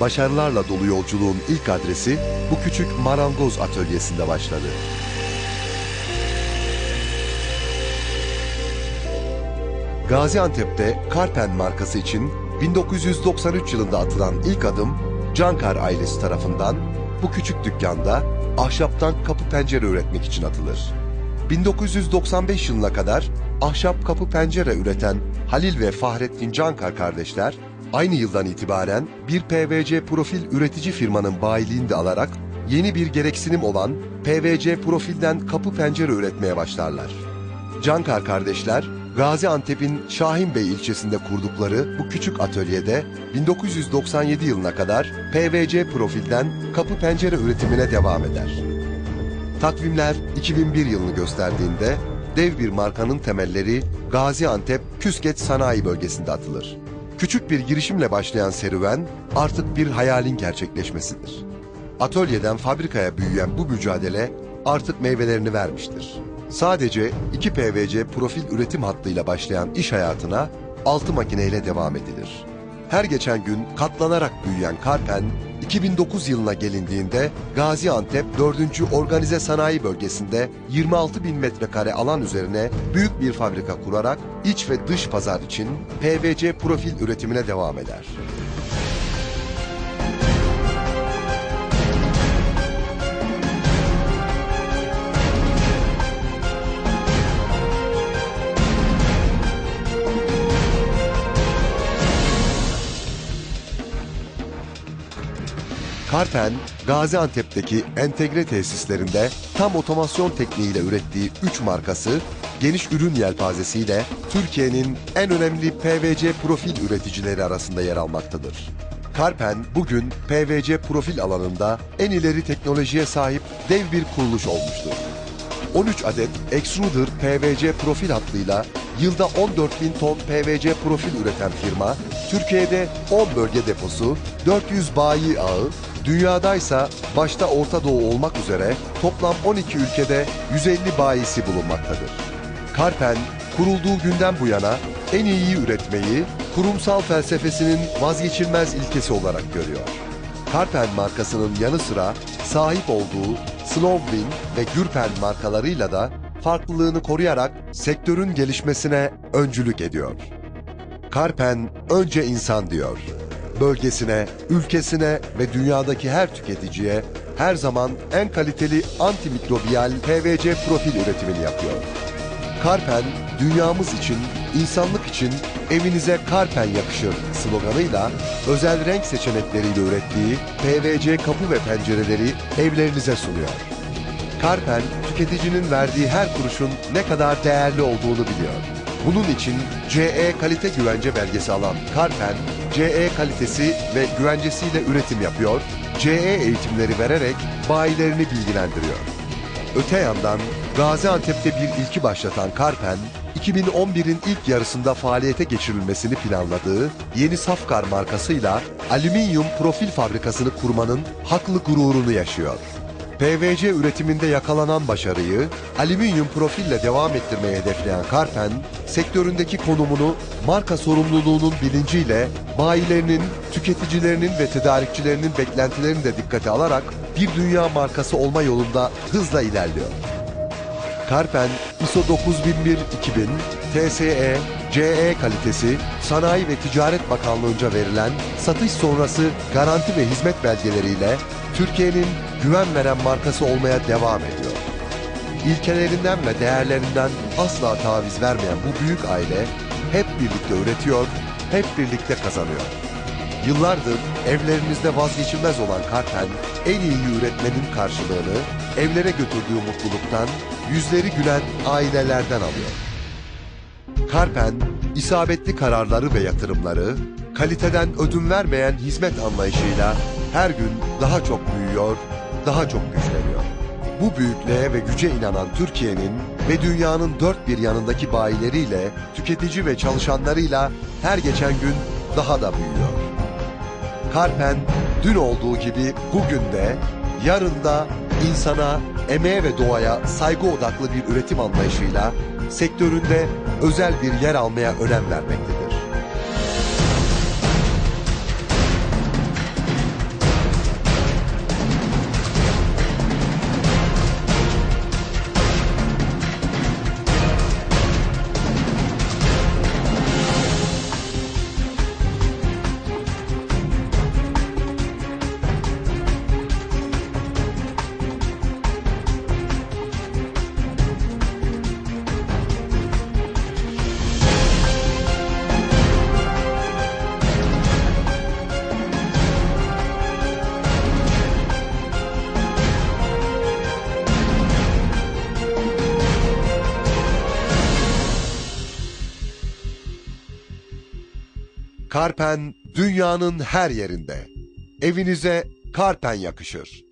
başarılarla dolu yolculuğun ilk adresi bu küçük marangoz atölyesinde başladı. Gaziantep'te Karpen markası için 1993 yılında atılan ilk adım Cankar ailesi tarafından bu küçük dükkanda ahşaptan kapı pencere üretmek için atılır. 1995 yılına kadar ahşap kapı pencere üreten Halil ve Fahrettin Cankar kardeşler aynı yıldan itibaren bir PVC profil üretici firmanın bayiliğini alarak yeni bir gereksinim olan PVC profilden kapı pencere üretmeye başlarlar. Cankar kardeşler, Gaziantep'in Şahinbey ilçesinde kurdukları bu küçük atölyede 1997 yılına kadar PVC profilden kapı pencere üretimine devam eder. Takvimler 2001 yılını gösterdiğinde dev bir markanın temelleri Gaziantep Küsket Sanayi Bölgesi'nde atılır. Küçük bir girişimle başlayan serüven artık bir hayalin gerçekleşmesidir. Atölyeden fabrikaya büyüyen bu mücadele artık meyvelerini vermiştir. Sadece 2 PVC profil üretim hattıyla başlayan iş hayatına 6 makineyle devam edilir. Her geçen gün katlanarak büyüyen Karpen, 2009 yılına gelindiğinde Gaziantep 4. Organize Sanayi Bölgesi'nde 26 bin metrekare alan üzerine büyük bir fabrika kurarak iç ve dış pazar için PVC profil üretimine devam eder. Karpen, Gaziantep'teki entegre tesislerinde tam otomasyon tekniğiyle ürettiği 3 markası, geniş ürün yelpazesiyle Türkiye'nin en önemli PVC profil üreticileri arasında yer almaktadır. Karpen bugün PVC profil alanında en ileri teknolojiye sahip dev bir kuruluş olmuştur. 13 adet Extruder PVC profil hattıyla yılda 14 bin ton PVC profil üreten firma, Türkiye'de 10 bölge deposu, 400 bayi ağı, dünyadaysa başta Orta Doğu olmak üzere toplam 12 ülkede 150 bayisi bulunmaktadır. Karpen, kurulduğu günden bu yana en iyiyi üretmeyi kurumsal felsefesinin vazgeçilmez ilkesi olarak görüyor. Karpen markasının yanı sıra sahip olduğu Slowwin ve Gürpen markalarıyla da farklılığını koruyarak sektörün gelişmesine öncülük ediyor. Karpen önce insan diyor. Bölgesine, ülkesine ve dünyadaki her tüketiciye her zaman en kaliteli antimikrobiyal PVC profil üretimini yapıyor. Karpen, dünyamız için, insanlık için evinize Karpen yakışır sloganıyla özel renk seçenekleriyle ürettiği PVC kapı ve pencereleri evlerinize sunuyor. Karpen, tüketicinin verdiği her kuruşun ne kadar değerli olduğunu biliyor. Bunun için CE kalite güvence belgesi alan Karpen, CE kalitesi ve güvencesiyle üretim yapıyor, CE eğitimleri vererek bayilerini bilgilendiriyor. Öte yandan Gaziantep'te bir ilki başlatan Karpen, 2011'in ilk yarısında faaliyete geçirilmesini planladığı yeni Safkar markasıyla alüminyum profil fabrikasını kurmanın haklı gururunu yaşıyor. PVC üretiminde yakalanan başarıyı alüminyum profille devam ettirmeye hedefleyen Karpen, sektöründeki konumunu marka sorumluluğunun bilinciyle bayilerinin, tüketicilerinin ve tedarikçilerinin beklentilerini de dikkate alarak bir dünya markası olma yolunda hızla ilerliyor. Karpen, ISO 9001-2000, TSE, CE kalitesi, Sanayi ve Ticaret Bakanlığı'nca verilen satış sonrası garanti ve hizmet belgeleriyle Türkiye'nin güven veren markası olmaya devam ediyor. İlkelerinden ve değerlerinden asla taviz vermeyen bu büyük aile hep birlikte üretiyor, hep birlikte kazanıyor. Yıllardır evlerinizde vazgeçilmez olan Karpen, en iyi üretmenin karşılığını evlere götürdüğü mutluluktan yüzleri gülen ailelerden alıyor. Karpen, isabetli kararları ve yatırımları, kaliteden ödün vermeyen hizmet anlayışıyla her gün daha çok büyüyor, daha çok güçleniyor. Bu büyüklüğe ve güce inanan Türkiye'nin ve dünyanın dört bir yanındaki bayileriyle, tüketici ve çalışanlarıyla her geçen gün daha da büyüyor. Karpen dün olduğu gibi bugün de, yarın da insana, emeğe ve doğaya saygı odaklı bir üretim anlayışıyla sektöründe özel bir yer almaya önem vermektedir. Karpen dünyanın her yerinde. Evinize Karpen yakışır.